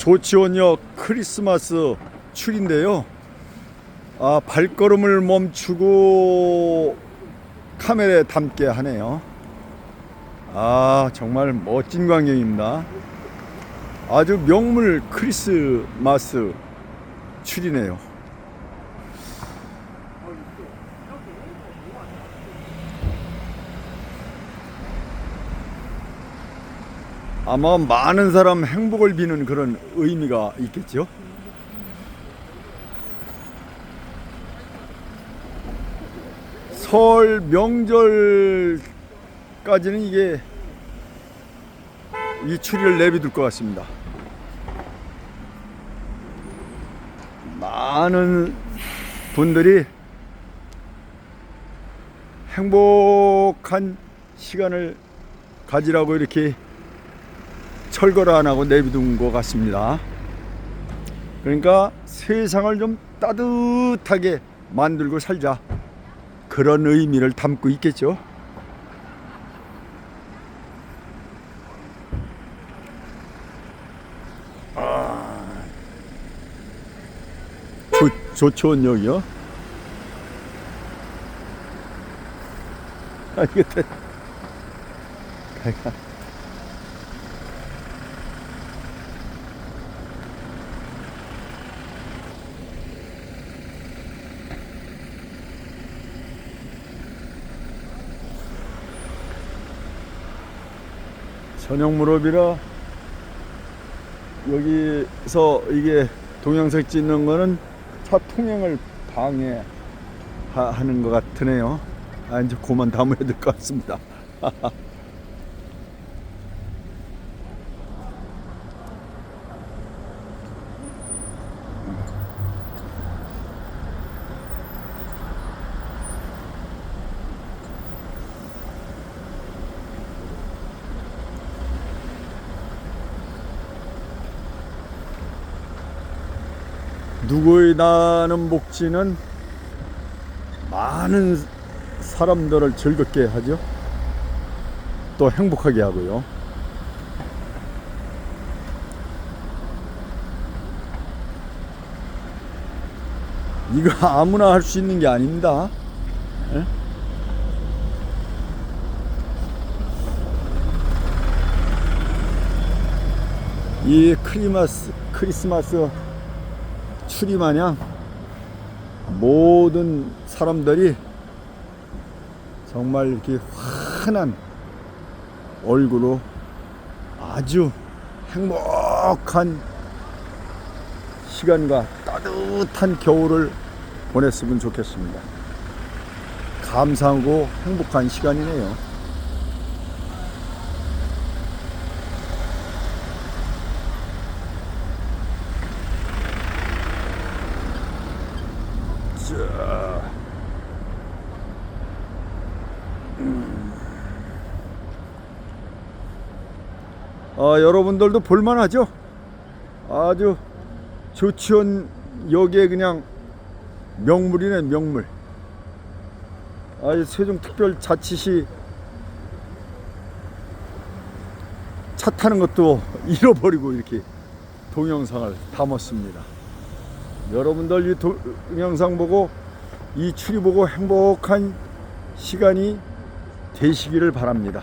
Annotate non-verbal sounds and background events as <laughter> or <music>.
조치원역 크리스마스 출인데요. 아, 발걸음을 멈추고 카메라에 담게 하네요. 아, 정말 멋진 광경입니다. 아주 명물 크리스마스 출이네요. 아마 많은 사람 행복을 비는 그런 의미가 있겠죠. 설 명절까지는 이게 이 추리를 내비둘 것 같습니다. 많은 분들이 행복한 시간을 가지라고 이렇게 철거를 안 하고 내비둔 것 같습니다. 그러니까 세상을 좀 따뜻하게 만들고 살자. 그런 의미를 담고 있겠죠. 아, 조, 조촌역이요? 아, 이거 <laughs> 대... 저녁 무렵이라 여기서 이게 동영상 찍는 거는 차 통행을 방해하는 것 같으네요. 아, 이제 그만 담아야 될 것 같습니다. <laughs> 누구의 나는 목지는 많은 사람들을 즐겁게 하죠. 또 행복하게 하고요. 이거 아무나 할 수 있는 게 아닙니다. 예? 이 크리마스 크리스마스 추리 마냥 모든 사람들이 정말 이렇게 환한 얼굴로 아주 행복한 시간과 따뜻한 겨울을 보냈으면 좋겠습니다. 감사하고 행복한 시간이네요. 자. 음. 아, 여러분들도 볼만하죠? 아주 조치원 역에 그냥 명물이네 명물. 아, 세종특별자치시 차 타는 것도 <laughs> 잃어버리고 이렇게 동영상을 담았습니다. 여러분들 이 동영상 보고 이 추리 보고 행복한 시간이 되시기를 바랍니다.